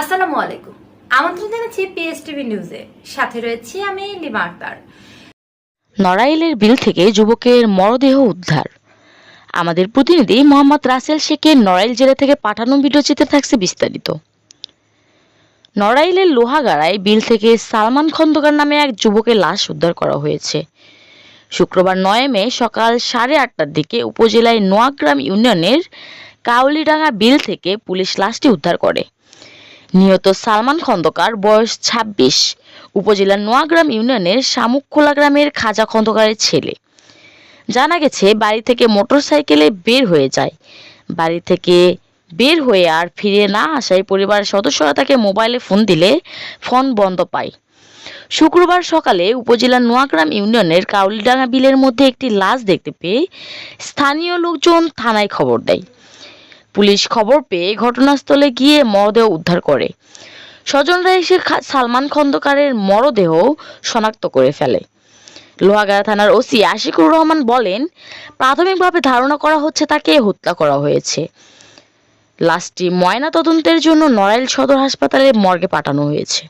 আসসালামু আলাইকুম। আমন্ত্রণ জানাচ্ছি পিএসটিভি নিউজে। সাথে রয়েছি আমি লিমা আক্তার। নড়াইলের বিল থেকে যুবকের মরদেহ উদ্ধার। আমাদের প্রতিনিধি মোহাম্মদ রাসেল শেখের নড়াইল জেলা থেকে পাঠানো ভিডিও চিত্রে থাকছে বিস্তারিত। নড়াইলের লোহাগাড়ায় বিল থেকে সালমান খন্দকার নামে এক যুবকের লাশ উদ্ধার করা হয়েছে। শুক্রবার নয় মে সকাল সাড়ে আটটার দিকে উপজেলায় নোয়াগ্রাম ইউনিয়নের কাউলিডাঙ্গা বিল থেকে পুলিশ লাশটি উদ্ধার করে। নিহত সালমান খন্দকার, বয়স ছাব্বিশ উপজেলার নোয়াগ্রাম ইউনিয়নের শামুকখোলা গ্রামের খাজা খন্দকারের ছেলে। জানা গেছে, বাড়ি থেকে মোটরসাইকেলে বের হয়ে যায়। বাড়ি থেকে বের হয়ে আর ফিরে না আসায় পরিবারের সদস্যরা তাকে মোবাইলে ফোন দিলে ফোন বন্ধ পায়। শুক্রবার সকালে উপজেলার নোয়াগ্রাম ইউনিয়নের কাউলিডাঙ্গা বিলের মধ্যে একটি লাশ দেখতে পেয়ে স্থানীয় লোকজন থানায় খবর দেয়। পুলিশ খবর পেয়ে ঘটনাস্থলে গিয়ে মরদেহ উদ্ধার করে। স্বজনরা এসে সালমান খন্দকারের মরদেহ শনাক্ত করে ফেলে। লোহাগাড়া থানার ওসি আশিকুর রহমান বলেন, প্রাথমিকভাবে ধারণা করা হচ্ছে তাকে হত্যা করা হয়েছে। লাশটি ময়না তদন্তের জন্য নড়াইল সদর হাসপাতালে মর্গে পাঠানো হয়েছে।